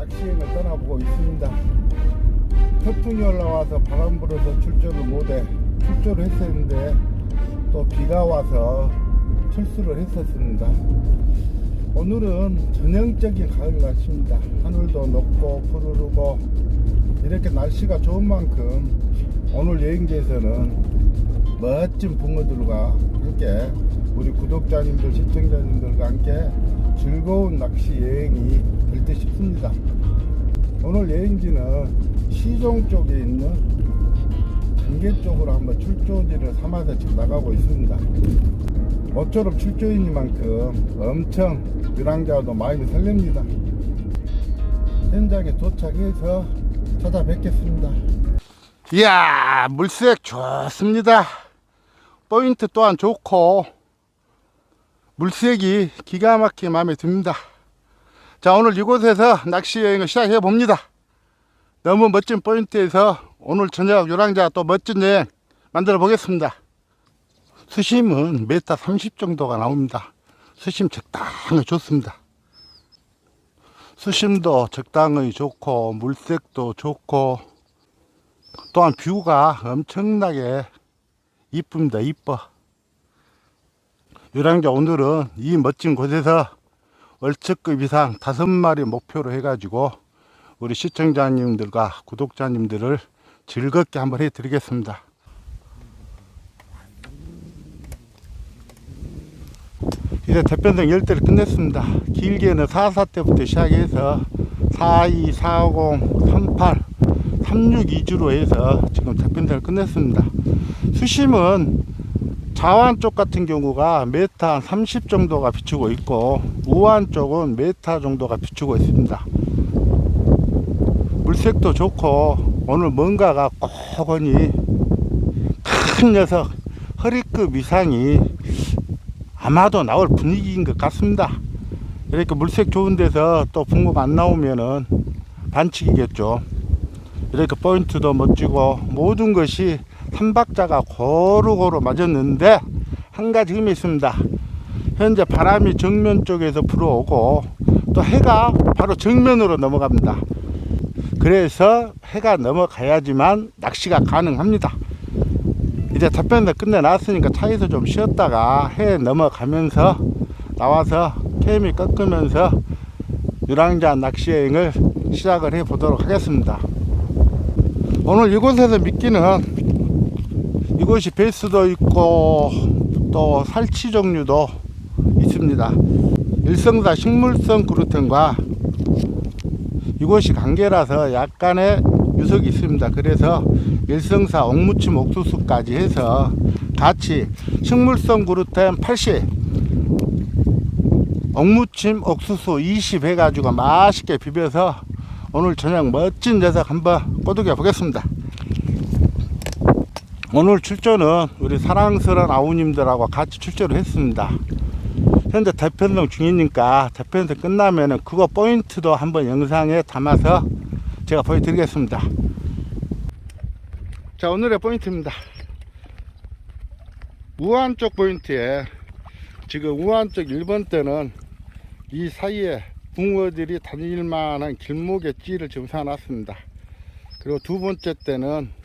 낚시행을 떠나보고 있습니다. 태풍이 올라와서 바람 불어서 출조를 못해 출조를 했었는데 또 비가 와서 철수를 했었습니다. 오늘은 전형적인 가을 날씨입니다. 하늘도 높고 푸르르고 이렇게 날씨가 좋은 만큼 오늘 여행지에서는 멋진 붕어들과 함께 우리 구독자님들 시청자님들과 함께 즐거운 낚시 여행이 될 듯 싶습니다. 오늘 여행지는 시종 쪽에 있는 단계 쪽으로 한번 출조지를 삼아서 지금 나가고 있습니다. 모처럼 출조인이만큼 엄청 유랑자도 마음이 설렙니다. 현장에 도착해서 찾아뵙겠습니다. 이야 물색 좋습니다. 포인트 또한 좋고 물색이 기가 막히게 마음에 듭니다. 자 오늘 이곳에서 낚시 여행을 시작해 봅니다. 너무 멋진 포인트에서 오늘 저녁 요랑자 또 멋진 여행 만들어 보겠습니다. 수심은 메타 30 정도가 나옵니다. 수심 적당히 좋습니다. 수심도 적당히 좋고 물색도 좋고 또한 뷰가 엄청나게 이쁩니다. 이뻐. 요랑자 오늘은 이 멋진 곳에서 월척급 이상 다섯 마리 목표로 해가지고 우리 시청자님들과 구독자님들을 즐겁게 한번 해드리겠습니다. 이제 대편성 열대를 끝냈습니다. 길게는 44 때부터 시작해서 42, 40, 38, 36 위주로 해서 지금 대편성을 끝냈습니다. 수심은 좌완 쪽 같은 경우가 메타 한 30 정도가 비추고 있고 우완 쪽은 메타 정도가 비추고 있습니다. 물색도 좋고 오늘 뭔가가 꼬건히 큰 녀석 허리급 이상이 아마도 나올 분위기인 것 같습니다. 이렇게 물색 좋은 데서 또 붕어가 안 나오면은 반칙이겠죠. 이렇게 포인트도 멋지고 모든 것이 삼박자가 고루고루 맞았는데 한 가지 흠이 있습니다. 현재 바람이 정면 쪽에서 불어오고 또 해가 바로 정면으로 넘어갑니다. 그래서 해가 넘어가야지만 낚시가 가능합니다. 이제 답변을 끝내놨으니까 차에서 좀 쉬었다가 해 넘어가면서 나와서 캠이 꺾으면서 유랑자 낚시 여행을 시작을 해 보도록 하겠습니다. 오늘 이곳에서 미끼는 이곳이 베이스도 있고 또 살치 종류도 있습니다. 일성사 식물성 그루텐과 이곳이 관계라서 약간의 유석이 있습니다. 그래서 일성사 옥무침 옥수수까지 해서 같이 식물성 그루텐 80 옥무침 옥수수 20 해가지고 맛있게 비벼서 오늘 저녁 멋진 녀석 한번 꼬드겨 보겠습니다. 오늘 출조는 우리 사랑스러운 아우님들하고 같이 출조를 했습니다. 현재 대편성 중이니까 대편성 끝나면은 그거 포인트도 한번 영상에 담아서 제가 보여드리겠습니다. 자 오늘의 포인트입니다. 우한 쪽 포인트에 지금 우한 쪽 1번 때는 이 사이에 붕어들이 다닐 만한 길목에 찌를 지금 사놨습니다. 그리고 두 번째 때는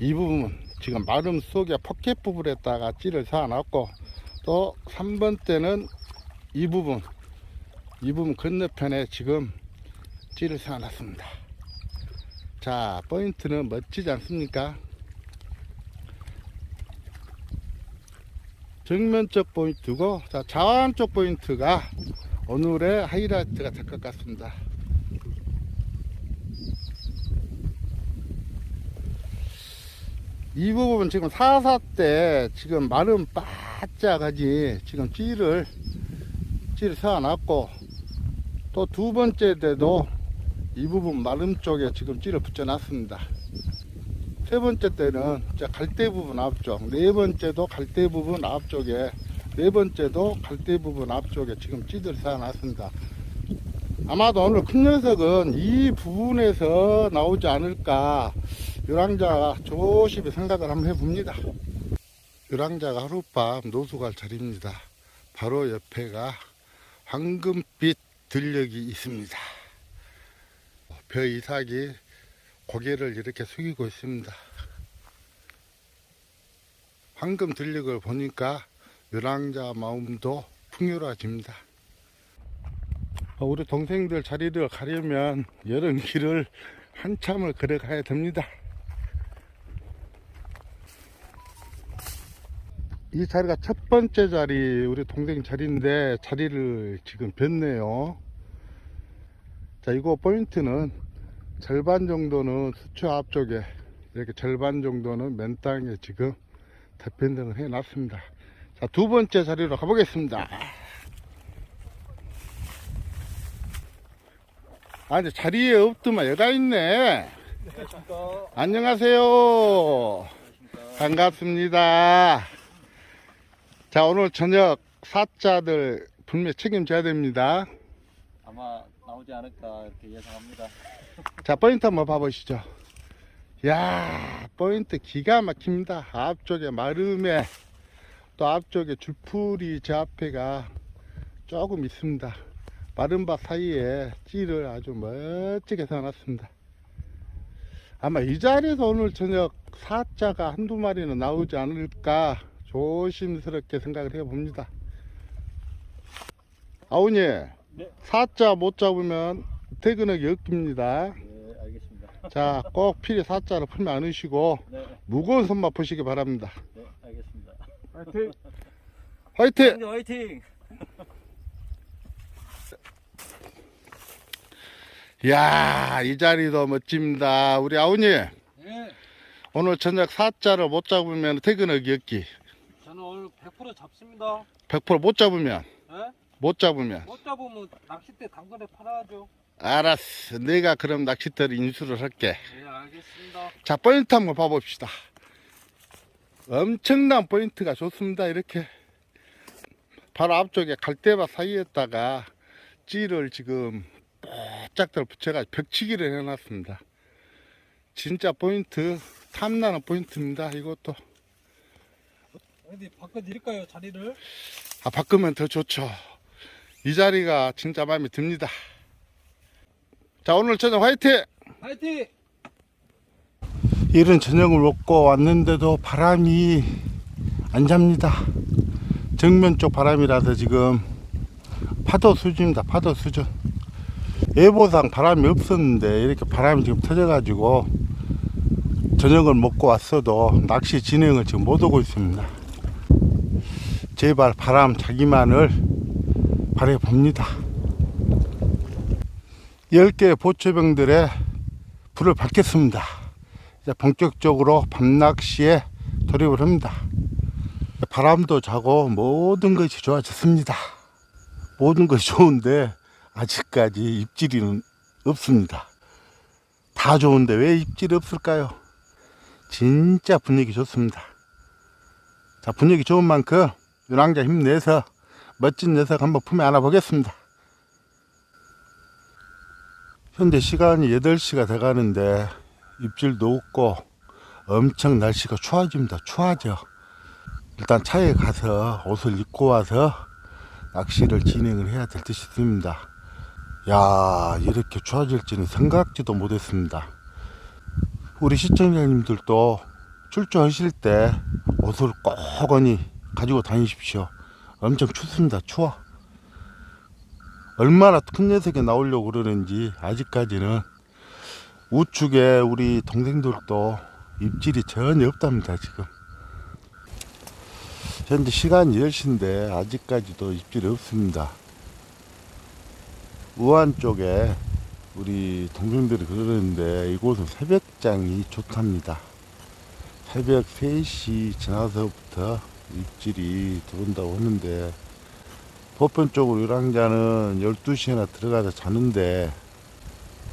이 부분 지금 마름 속에 포켓 부분에다가 찌를 사놨고 또 3번 때는 이 부분 이 부분 건너편에 지금 찌를 사놨습니다. 자 포인트는 멋지지 않습니까? 정면적 포인트고 자 좌완쪽 포인트가 오늘의 하이라이트가 될 것 같습니다. 이 부분 지금 사사 때 지금 마름 바짝하지 지금 찌를 찌를 세워놨고 또 두 번째 때도 이 부분 마름 쪽에 지금 찌를 붙여놨습니다. 세 번째 때는 갈대 부분 앞쪽, 네 번째도 갈대 부분 앞쪽에, 네 번째도 갈대 부분 앞쪽에 지금 찌들 쌓아놨습니다. 아마도 오늘 큰 녀석은 이 부분에서 나오지 않을까, 유랑자가 조심히 생각을 한번 해봅니다. 유랑자가 하룻밤 노숙할 자리입니다. 바로 옆에가 황금빛 들녘이 있습니다. 벼 이삭이 고개를 이렇게 숙이고 있습니다. 황금 들녘을 보니까 유랑자 마음도 풍요로워집니다. 어, 우리 동생들 자리를 가려면 여름 길을 한참을 걸어가야 됩니다. 이 자리가 첫 번째 자리, 우리 동생 자리인데 자리를 지금 변네요. 자, 이거 포인트는 절반 정도는 수초 앞쪽에 이렇게 절반 정도는 맨 땅에 지금 대편등을 해 놨습니다. 자, 두 번째 자리로 가보겠습니다. 아, 근데 자리에 없더만 여가 있네. 안녕하세요. 반갑습니다. 자, 오늘 저녁 사자들 분명 책임져야 됩니다. 아마 나오지 않을까 이렇게 예상합니다. 자, 포인트 한번 봐보시죠. 야 포인트 기가 막힙니다. 앞쪽에 마름에 또 앞쪽에 줄풀이 제 앞에가 조금 있습니다. 마름밭 사이에 찌를 아주 멋지게 세워놨습니다. 아마 이 자리에서 오늘 저녁 사자가 한두 마리는 나오지 않을까 조심스럽게 생각을 해봅니다. 아우님, 네. 사자 못 잡으면 퇴근하기 역깁니다. 네, 알겠습니다. 자, 꼭 필히 사자를 풀면 않으시고 네, 무거운 손만 푸시기 바랍니다. 네, 알겠습니다. 화이팅! 화이팅! 화이팅! 이야, 이 자리도 멋집니다. 우리 아우님, 네, 오늘 저녁 사자를 못 잡으면 퇴근하기 없기. 저는 오늘 100% 잡습니다. 100%못 잡으면, 네? 못 잡으면. 못 잡으면 낚싯대 당근에 팔아야죠. 알았어. 내가 그럼 낚싯대를 인수를 할게. 네, 알겠습니다. 자, 포인트 한번 봐봅시다. 엄청난 포인트가 좋습니다. 이렇게. 바로 앞쪽에 갈대밭 사이에다가 찌를 지금 쫙들 붙여가지고 벽치기를 해놨습니다. 진짜 포인트, 탐나는 포인트입니다. 이것도. 어디 바꿔드릴까요, 자리를? 아, 바꾸면 더 좋죠. 이 자리가 진짜 마음에 듭니다. 자, 오늘 저녁 화이팅! 화이팅! 이른 저녁을 먹고 왔는데도 바람이 안 잡니다. 정면 쪽 바람이라서 지금 파도 수준입니다. 파도 수준. 예보상 바람이 없었는데 이렇게 바람이 지금 터져 가지고 저녁을 먹고 왔어도 낚시 진행을 지금 못 오고 있습니다. 제발 바람 자기만을 바래 봅니다. 10개의 보초병들의 불을 밝혔습니다. 이제 본격적으로 밤낚시에 돌입을 합니다. 바람도 자고 모든 것이 좋아졌습니다. 모든 것이 좋은데 아직까지 입질이는 없습니다. 다 좋은데 왜 입질이 없을까요? 진짜 분위기 좋습니다. 자, 분위기 좋은 만큼 윤왕자 힘내서 멋진 녀석 한번 품에 안아보겠습니다. 현재 시간이 8시가 돼가는데 입질도 없고 엄청 날씨가 추워집니다. 추워져. 일단 차에 가서 옷을 입고 와서 낚시를 진행을 해야 될 듯 싶습니다. 야 이렇게 추워질지는 생각지도 못했습니다. 우리 시청자님들도 출조하실 때 옷을 꼭거니 가지고 다니십시오. 엄청 춥습니다. 추워. 얼마나 큰 녀석이 나오려고 그러는지 아직까지는 우측에 우리 동생들도 입질이 전혀 없답니다 지금 현재 시간 10시인데 아직까지도 입질이 없습니다 우한 쪽에 우리 동생들이 그러는데 이곳은 새벽장이 좋답니다 새벽 3시 지나서부터 입질이 들어온다고 하는데 보편 쪽으로 유랑자는 12시에나 들어가서 자는데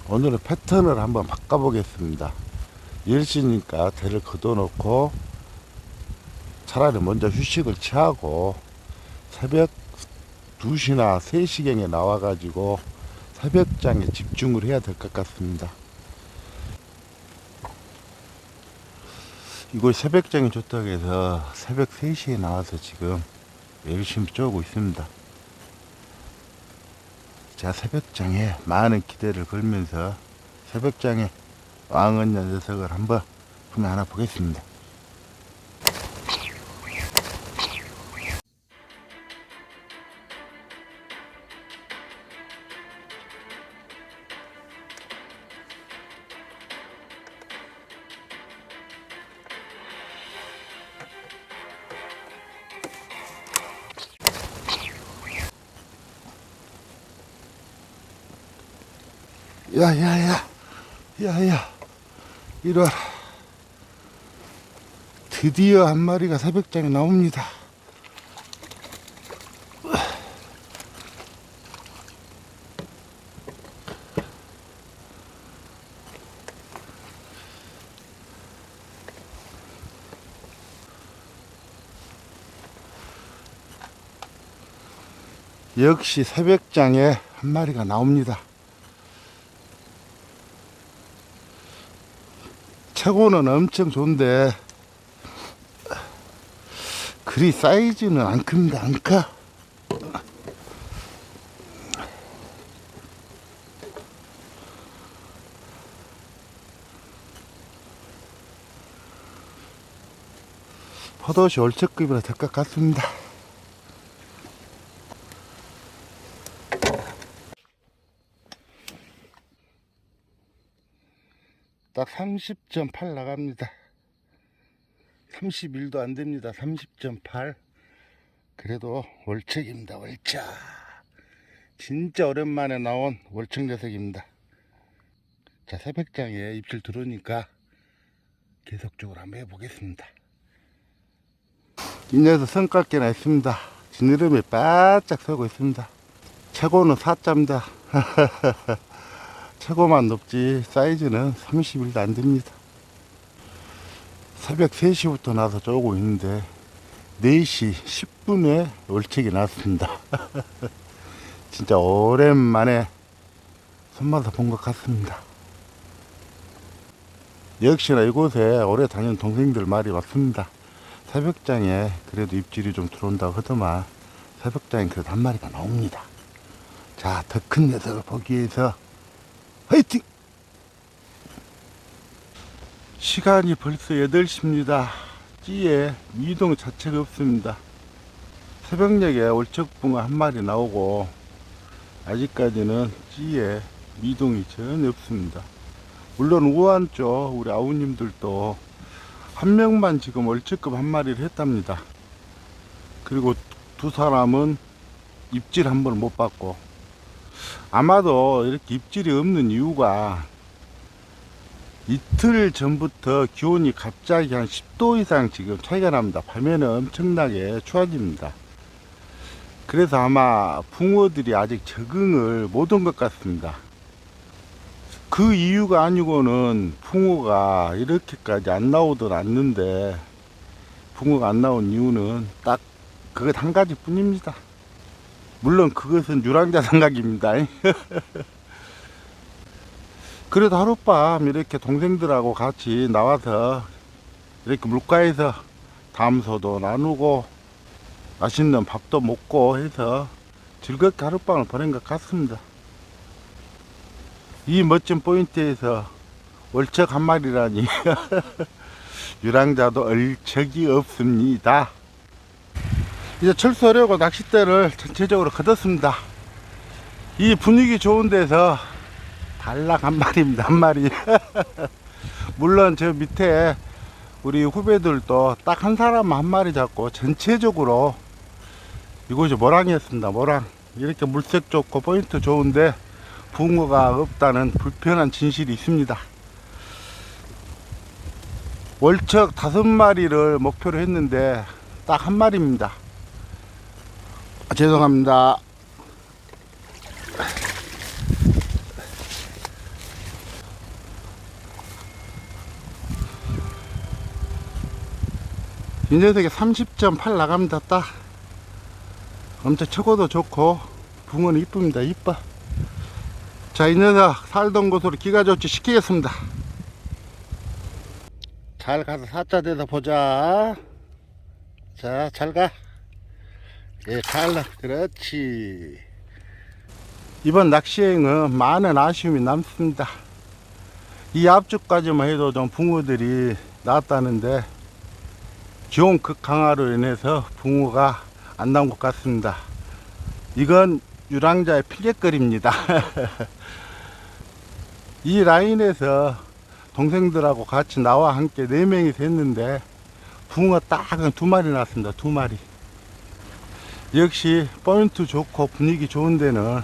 오늘은 패턴을 한번 바꿔보겠습니다. 10시니까 대를 걷어놓고 차라리 먼저 휴식을 취하고 새벽 2시나 3시경에 나와가지고 새벽장에 집중을 해야 될 것 같습니다. 이곳 새벽장이 좋다고 해서 새벽 3시에 나와서 지금 열심히 쪼고 있습니다. 제가 새벽장에 많은 기대를 걸면서 새벽장에 왕은녀 녀석을 한번 품에 하나 보겠습니다. 야야야. 야야. 이리 와라. 드디어 한 마리가 새벽장에 나옵니다. 역시 새벽장에 한 마리가 나옵니다 최고는 엄청 좋은데 그리 사이즈는 안 큽니다 안 커. 포도시 올척급이라 될것 같습니다 딱 30.8 나갑니다. 31도 안 됩니다. 30.8. 그래도 월척입니다. 월척. 진짜 오랜만에 나온 월척 녀석입니다. 자, 새벽장에 입질 들어오니까 계속적으로 한번 해보겠습니다. 이 녀석 성깔게나 있습니다. 지느러미 바짝 서고 있습니다. 최고는 4자입니다. 최고만 높지 사이즈는 31도 안 됩니다. 새벽 3시부터 나서 쪼고 있는데 4시 10분에 월척이 났습니다. 진짜 오랜만에 손맛을 본 것 같습니다. 역시나 이곳에 오래 다니는 동생들 말이 맞습니다. 새벽장에 그래도 입질이 좀 들어온다고 하더만 새벽장에 그래도 한 마리가 나옵니다. 자, 더 큰 녀석을 보기 위해서 화이팅! 시간이 벌써 8시입니다. 찌에 미동 자체가 없습니다. 새벽녘에 올척붕어 한 마리 나오고 아직까지는 찌에 미동이 전혀 없습니다. 물론 우한 쪽 우리 아우님들도 한 명만 지금 얼척급 한 마리를 했답니다. 그리고 두 사람은 입질 한 번 못 받고 아마도 이렇게 입질이 없는 이유가 이틀 전부터 기온이 갑자기 한 10도 이상 지금 차이가 납니다. 밤에는 엄청나게 추워집니다. 그래서 아마 붕어들이 아직 적응을 못 한 것 같습니다. 그 이유가 아니고는 붕어가 이렇게까지 안 나오든 않는데 붕어가 안 나온 이유는 딱 그것 한 가지 뿐입니다. 물론 그것은 유랑자 생각입니다. 그래도 하룻밤 이렇게 동생들하고 같이 나와서 이렇게 물가에서 담소도 나누고 맛있는 밥도 먹고 해서 즐겁게 하룻밤을 보낸 것 같습니다. 이 멋진 포인트에서 월척 한 마리라니 유랑자도 얼척이 없습니다. 이제 철수하려고 낚싯대를 전체적으로 걷었습니다. 이 분위기 좋은 데서 달락 한 마리입니다. 한 마리. 물론 저 밑에 우리 후배들도 딱 한 사람 한 마리 잡고 전체적으로 이곳이 모랑이었습니다. 모랑. 이렇게 물색 좋고 포인트 좋은데 붕어가 없다는 불편한 진실이 있습니다. 월척 다섯 마리를 목표로 했는데 딱 한 마리입니다. 아, 죄송합니다. 이 녀석이 30.8 나갑니다. 딱. 엄청 최고도 좋고, 붕어는 이쁩니다. 이뻐. 자, 이 녀석 살던 곳으로 기가 조치 시키겠습니다. 잘 가서 사자 대서 보자. 자, 잘 가. 예, 잘 나. 그렇지. 이번 낚시행은 많은 아쉬움이 남습니다. 이 앞쪽까지만 해도 좀 붕어들이 나왔다는데 기온 극강화로 인해서 붕어가 안 나온 것 같습니다. 이건 유랑자의 핑계거리입니다. 이 라인에서 동생들하고 같이 나와 함께 네 명이 됐는데 붕어 딱은 두 마리 났습니다. 두 마리. 역시 포인트 좋고 분위기 좋은 데는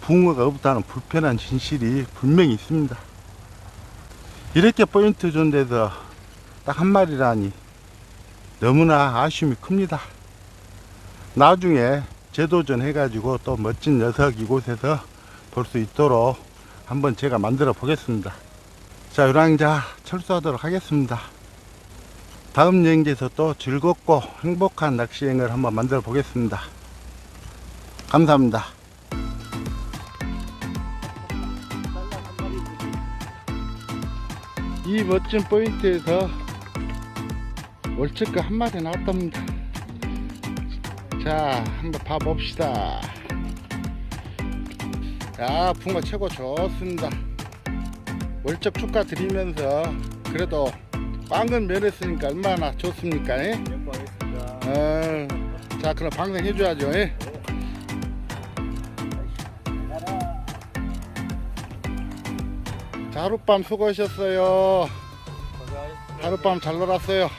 붕어가 없다는 불편한 진실이 분명히 있습니다. 이렇게 포인트 좋은 데서 딱 한 마리라니 너무나 아쉬움이 큽니다. 나중에 재도전 해가지고 또 멋진 녀석 이곳에서 볼 수 있도록 한번 제가 만들어 보겠습니다. 자, 유랑자 철수하도록 하겠습니다. 다음 여행지에서 또 즐겁고 행복한 낚시여행을 한번 만들어 보겠습니다. 감사합니다. 이 멋진 포인트에서 월척가 한 마리 나왔답니다. 자, 한번 봐봅시다. 야, 붕어 최고 좋습니다. 월척 축하 드리면서 그래도 빵은 면했으니까 얼마나 좋습니까? 예? 영광했습니다. 어, 자, 그럼 방생 해줘야죠. 예? 자, 하룻밤 수고하셨어요. 하룻밤 잘 놀았어요.